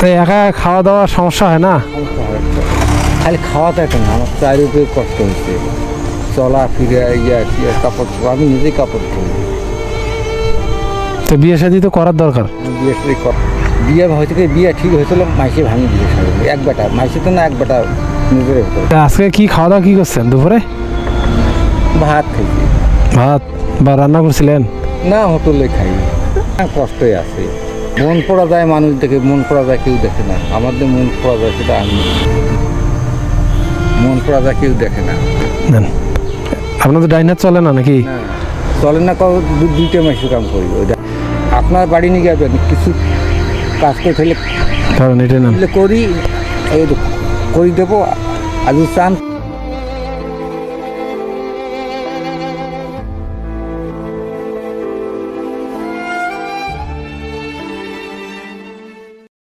তাই একা খাওয়া দাওয়ার সমস্যা হয় না। খালি খাওয়াতে একটা না আমার চারিদিকে কষ্ট হচ্ছে। চলা ফিরে ইয়ে কাপড় আমি নিজেই কাপড় ধুই তো বিয়ে শাদি তো করার দরকার। বিয়ে শাদী কর বিয়ে হয়েছে কি বিয়ে ঠিক হয়েছিল মাইসে ভাঙি বিয়ে শাদী এক বেটা মাইসে তো না এক বেটা নিজের আজকে কি খাওয়া দাওয়া কি করছেন দুপুরে? ভাত খেয়েছি ভাত বা রান্না করছিলেন? না হোটেলে খাই কষ্টই আছে। মন পড়া যায় মানুষ দেখে মন পড়া যায় কেউ দেখে না। আমাদের মন পড়া যায় সেটা আমি। মন পড়া যায় কেউ দেখে না। আপনাদের ডাইনার চলে না নাকি? চলে না দু- দুইটা মাসে কাম করি। ওইটা আপনার বাড়ি নিয়ে যাবেন কিছু কাজ করে ফেলে কারণ এটা ফেলে করি করি দেবো যদি চান